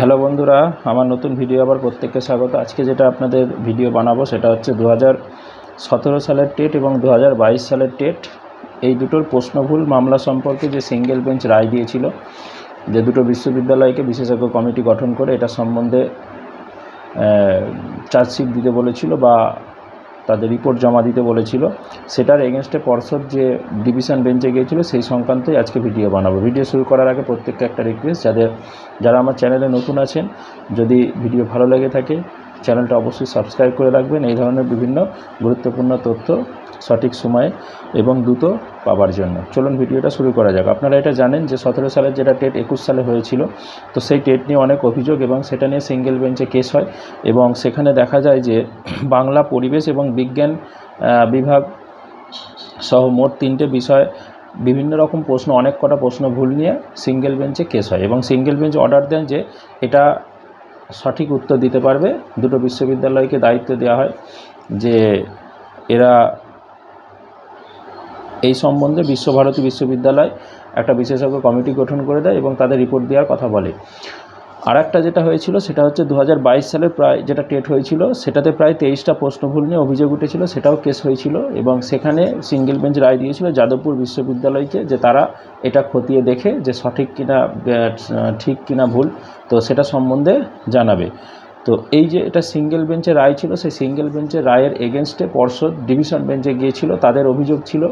Hello বন্ধুরা, আমার নতুন ভিডিও আবার প্রত্যেককে স্বাগত। আজকে যেটা আপনাদের ভিডিও বানাবো সেটা হচ্ছে দু হাজার সতেরো সালের টেট এবং দু হাজার বাইশ সালের টেট এই দুটোর প্রশ্নভুল মামলা সম্পর্কে যে সিঙ্গেল বেঞ্চ রায় দিয়েছিল, যে দুটো বিশ্ববিদ্যালয়কে বিশেষজ্ঞ কমিটি গঠন করে এটা সম্বন্ধে চার্জশিট দিতে বলেছিল বা তাদের রিপোর্ট জমা দিতে বলেছিল। সেটার এগেনস্টে পর্ষদ যে ডিভিশন বেঞ্চে গিয়েছিল, সেই সংক্রান্তই আজকে ভিডিও বানাবো। ভিডিও শুরু করার আগে প্রত্যেককে একটা রিকোয়েস্ট যাদের, যারা আমার চ্যানেলে নতুন আছেন, যদি ভিডিও ভালো লেগে থাকে চ্যানেলটা অবশ্যই সাবস্ক্রাইব করে রাখবেন। এই ধরনের বিভিন্ন গুরুত্বপূর্ণ তথ্য সঠিক সময়ে এবং দ্রুত পাবার জন্য। চলুন ভিডিওটা শুরু করা যাক। আপনারা এটা জানেন যে সতেরো সালের যেটা টেট একুশ সালে হয়েছিল, তো সেই টেট নিয়ে অনেক অভিযোগ এবং সেটা নিয়ে সিঙ্গেল বেঞ্চে কেস হয় এবং সেখানে দেখা যায় যে বাংলা পরিবেশ এবং বিজ্ঞান বিভাগ সহ মোট তিনটে বিষয় বিভিন্ন রকম প্রশ্ন, অনেক কটা প্রশ্ন ভুল নিয়ে সিঙ্গেল বেঞ্চে কেস হয় এবং সিঙ্গেল বেঞ্চ অর্ডার দেন যে এটা সঠিক উত্তর দিতে পারবে। দুটো বিশ্ববিদ্যালয়কে দায়িত্ব দেওয়া হয় যে এরা এই সম্বন্ধে বিশ্বভারতী বিশ্ববিদ্যালয় একটা বিশেষজ্ঞ কমিটি গঠন করে দেয় এবং তাদের রিপোর্ট দেওয়ার কথা বলে। আর একটা যেটা হয়েছিল সেটা হচ্ছে দু হাজার বাইশ সালে প্রায় যেটা টেট হয়েছিল, সেটাতে প্রায় তেইশটা প্রশ্নভুল নিয়ে অভিযোগ উঠেছিল, সেটাও কেস হয়েছিল এবং সেখানে সিঙ্গেল বেঞ্চ রায় দিয়েছিল যাদবপুর বিশ্ববিদ্যালয়কে যে তারা এটা খতিয়ে দেখে যে সঠিক কিনা ঠিক কিনা ভুল, তো সেটা সম্বন্ধে জানাবে। তো এই যে এটা সিঙ্গেল বেঞ্চের রায় ছিল, সেই সিঙ্গেল বেঞ্চের রায়ের এগেনস্টে পর্ষদ ডিভিশন বেঞ্চে গিয়েছিল, তাদের অভিযোগ ছিল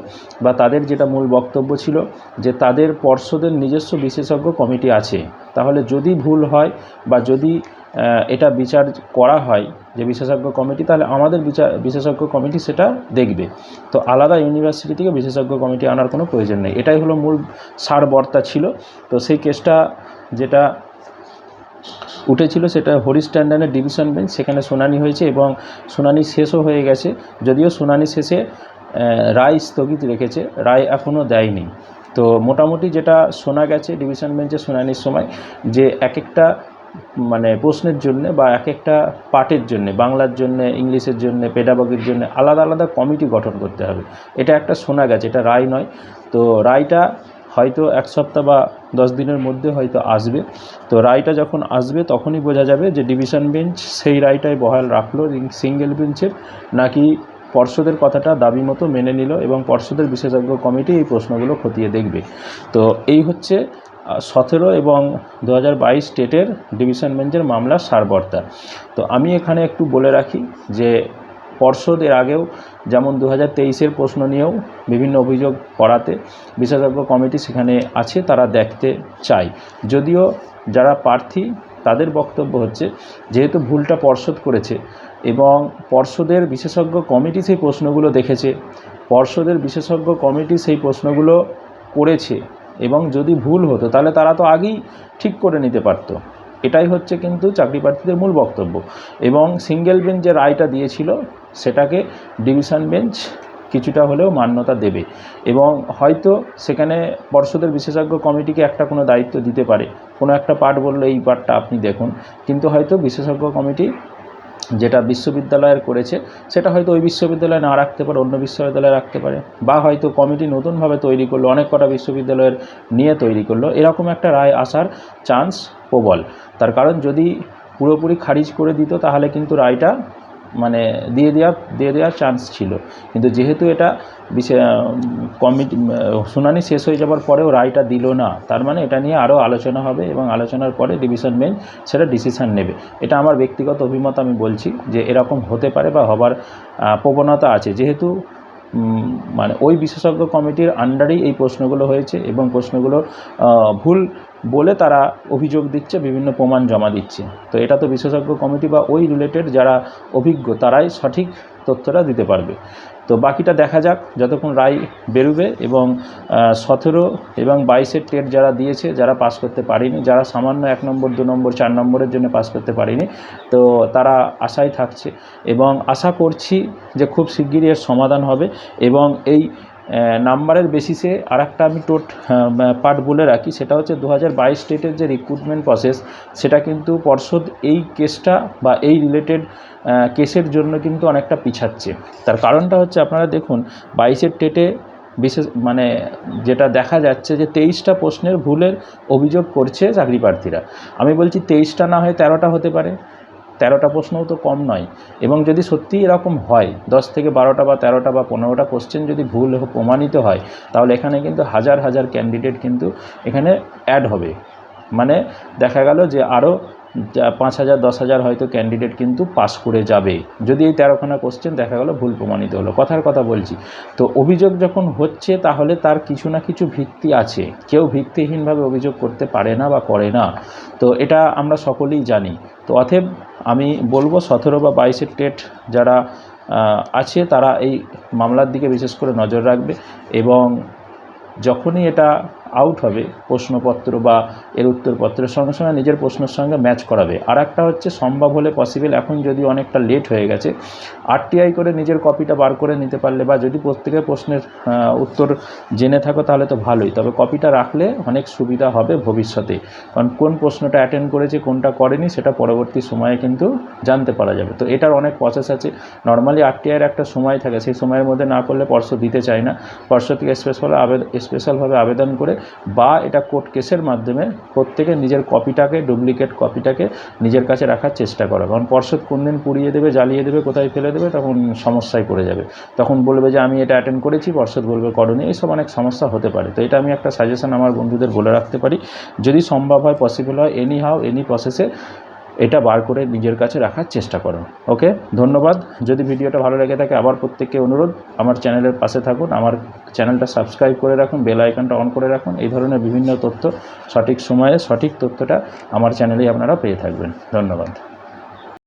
বা তাদের যেটা মূল বক্তব্য ছিল যে তাদের পর্ষদের নিজস্ব বিশেষজ্ঞ কমিটি আছে। তাহলে যদি ভুল হয় বা যদি এটা বিচার করা হয় যে বিশেষজ্ঞ কমিটি, তাহলে আমাদের বিচার বিশেষজ্ঞ কমিটি সেটা দেখবে। তো আলাদা ইউনিভার্সিটি থেকে বিশেষজ্ঞ কমিটি আনার কোনো প্রয়োজন নেই। এটাই হলো মূল সার বর্তা ছিল। তো সেই কেসটা যেটা উঠেছিল সেটা হরিশ ট্যান্ডনের ডিভিশন বেঞ্চ, সেখানে শুনানি হয়েছে এবং শুনানি শেষও হয়ে গেছে। যদিও শুনানি শেষে রায় স্থগিত রেখেছে, রায় এখনও দেয়নি। তো মোটামুটি যেটা শোনা গেছে ডিভিশন বেঞ্চে শুনানির সময়, যে এক একটা মানে প্রশ্নের জন্য বা এক একটা পার্টের জন্য, বাংলার জন্য, ইংলিশের জন্য, পেডাগগির জন্য আলাদা আলাদা কমিটি গঠন করতে হবে। এটা একটা শোনা গেছে, এটা রায় নয়। তো রায়টা হয়তো এক সপ্তাহ বা দশ দিনের মধ্যে হয়তো আসবে। তো রায়টা যখন আসবে, তখনই বোঝা যাবে যে ডিভিশন বেঞ্চ সেই রায়টাই বহাল রাখল সিঙ্গেল বেঞ্চের নাকি পর্ষদের কথাটা দাবি মতো মেনে নিল এবং পর্ষদের বিশেষজ্ঞ কমিটি এই প্রশ্নগুলো খতিয়ে দেখবে। তো এই হচ্ছে সতেরো এবং দু হাজার বাইশ স্টেটের ডিভিশন বেঞ্চের মামলার সারবর্তা। তো আমি এখানে একটু বলে রাখি যে পর্ষদ এর আগেও যেমন দু হাজার তেইশের প্রশ্ন নিয়েও বিভিন্ন অভিযোগ করাতে বিশেষজ্ঞ কমিটি সেখানে আছে, তারা দেখতে চায়। যদিও যারা প্রার্থী, তাদের বক্তব্য হচ্ছে, যেহেতু ভুলটা পর্ষদ করেছে এবং পর্ষদের বিশেষজ্ঞ কমিটি সেই প্রশ্নগুলো দেখেছে, পর্ষদের বিশেষজ্ঞ কমিটি সেই প্রশ্নগুলো করেছে এবং যদি ভুল হতো, তাহলে তারা তো আগেই ঠিক করে নিতে পারতো। এটাই হচ্ছে কিন্তু চাকরি প্রার্থীদের মূল বক্তব্য। এবং সিঙ্গেল বেঞ্চ যে রায়টা দিয়েছিল সেটাকে ডিভিশন বেঞ্চ কিছুটা হলেও মান্যতা দেবে। এবং হয়তো সেখানে পর্ষদের বিশেষজ্ঞ কমিটিকে একটা কোনো দায়িত্ব দিতে পারে। কোনো একটা পার্ট বলল এই পার্টটা আপনি দেখুন। কিন্তু হয়তো বিশেষজ্ঞ কমিটি যেটা বিশ্ববিদ্যালয়ের করেছে, সেটা হয়তো ওই বিশ্ববিদ্যালয়ে না রাখতে পারে, অন্য বিশ্ববিদ্যালয়ে রাখতে পারে। বা হয়তো কমিটি নতুনভাবে তৈরি করল, অনেক কটা বিশ্ববিদ্যালয়ের নিয়ে তৈরি করল। এরকম একটা রায় আসার চান্স প্রবল। তার কারণ যদি পুরোপুরি খারিজ করে দিত, তাহলে কিন্তু রায়টা মানে দিয়ে দেওয়া দিয়ে দেওয়ার চান্স ছিল। কিন্তু যেহেতু এটা কমিটি শুনানি শেষ হয়ে যাওয়ার পরেও রায়টা দিল না তার মানে এটা নিয়ে আরও আলোচনা হবে এবং আলোচনার পরে ডিভিশন বেঞ্চ সেটা ডিসিশান নেবে। এটা আমার ব্যক্তিগত অভিমত আমি বলছি যে এরকম হতে পারে বা হবার প্রবণতা আছে। যেহেতু মানে ওই বিশেষজ্ঞ কমিটির আন্ডারেই এই প্রশ্নগুলো হয়েছে এবং প্রশ্নগুলো আহ, ভুল বলে তারা অভিযোগ দিচ্ছে, বিভিন্ন প্রমাণ জমা দিচ্ছে। তো এটা তো বিশেষজ্ঞ কমিটি বা ওই রিলেটেড যারা অভিজ্ঞ, তারাই সঠিক তথ্যটা দিতে পারবে। তো বাকিটা দেখা যাক, যতক্ষণ রায় বেরোবে এবং সতেরো এবং বাইশের টেট যারা দিয়েছে, যারা পাস করতে পারেনি, যারা সামান্য এক নম্বর, দু নম্বর, চার নম্বরের জন্য পাস করতে পারেনি, তো তারা আশায় থাকছে। এবং আশা করছি যে খুব শিগগিরই এর সমাধান হবে এবং এই নাম্বারের বেসিসে আর আমি টোট পার্ট বলে রাখি, সেটা হচ্ছে দু হাজার বাইশ স্টেটের যে রিক্রুটমেন্ট প্রসেস সেটা কিন্তু পর্ষদ এই কেসটা বা এই রিলেটেড কেসের জন্য কিন্তু অনেকটা পিছাচ্ছে। তার কারণটা হচ্ছে আপনারা দেখুন বাইশের টেটে বিশেষ মানে যেটা দেখা যাচ্ছে যে তেইশটা প্রশ্নের ভুলের অভিযোগ করছে চাকরি প্রার্থীরা। আমি বলছি তেইশটা না হয়ে তেরোটা হতে পারে। তেরোটা প্রশ্নও তো কম নয়। এবং যদি সত্যিই এরকম হয়, দশ থেকে বারোটা বা তেরোটা বা পনেরোটা কোশ্চেন যদি ভুল প্রমাণিত হয়, তাহলে এখানে কিন্তু হাজার হাজার ক্যান্ডিডেট কিন্তু এখানে অ্যাড হবে। মানে দেখা গেল যে আরও পাঁচ হাজার, দশ হাজার হয়তো ক্যান্ডিডেট কিন্তু পাস করে যাবে। যদি এই তেরোখানা কোশ্চেন দেখা গেল ভুল প্রমাণিত হলো। কথার কথা বলছি। তো অভিযোগ যখন হচ্ছে, তাহলে তার কিছু না কিছু ভিত্তি আছে। কেউ ভিত্তিহীনভাবে অভিযোগ করতে পারে না বা করে না। তো এটা আমরা সকলেই জানি। তো অতএব আমি বলব সতেরো বা বাইশের টেট যারা আছে তারা এই মামলার দিকে বিশেষ করে নজর রাখবে এবং যখনই এটা আউট হবে, প্রশ্নপত্র বা এর উত্তরপত্রের সঙ্গে সঙ্গে নিজের প্রশ্নের সঙ্গে ম্যাচ করাবে। আর একটা হচ্ছে, সম্ভব হলে পসিবল এখন যদি অনেকটা লেট হয়ে গেছে আরটিআই করে নিজের কপিটা বার করে নিতে পারলে বা যদি প্রত্যেকের প্রশ্নের উত্তর জেনে থাকো, তাহলে তো ভালোই। তবে কপিটা রাখলে অনেক সুবিধা হবে ভবিষ্যতে। কারণ কোন প্রশ্নটা অ্যাটেন্ড করেছে, কোনটা করেনি, সেটা পরবর্তী সময়ে কিন্তু জানতে পারা যাবে। তো এটার অনেক প্রসেস আছে। নর্মালি আরটিআইয়ের একটা সময় থাকে। সেই সময়ের মধ্যে না করলে পর্ষদ দিতে চায় না। পর্ষদকে স্পেশাল আবেদন স্পেশালভাবে আবেদন করে বা এটা কোর্ট কেসের মাধ্যমে প্রত্যেকে নিজের কপিটাকে ডুপ্লিকেট কপিটাকে নিজের কাছে রাখার চেষ্টা করা। কারণ পর্ষদ কোন দিন পুড়িয়ে দেবে, জ্বালিয়ে দেবে, কোথায় ফেলে দেবে, তখন সমস্যায় পড়ে যাবে। তখন বলবে যে, আমি এটা অ্যাটেন্ড করেছি, পর্ষদ বলবে, করনি। এইসব অনেক সমস্যা হতে পারে। তো এটা আমি একটা সাজেশন আমার বন্ধুদের বলে রাখতে পারি। যদি সম্ভব হয় পসিবল হয় এনি হাও এনি প্রসেসে এটা বার করে নিজের কাছে রাখার চেষ্টা করো, ওকে? ধন্যবাদ। যদি ভিডিওটা ভালো লেগে থাকে, আবার প্রত্যেককে অনুরোধ, আমার চ্যানেলের পাশে থাকুন, আমার চ্যানেলটা সাবস্ক্রাইব করে রাখুন, বেল আইকনটা অন করে রাখুন, এই ধরনের বিভিন্ন তথ্য সঠিক সময়ে সঠিক তথ্যটা আমার চ্যানেলেই আপনারা পেয়ে থাকবেন। ধন্যবাদ।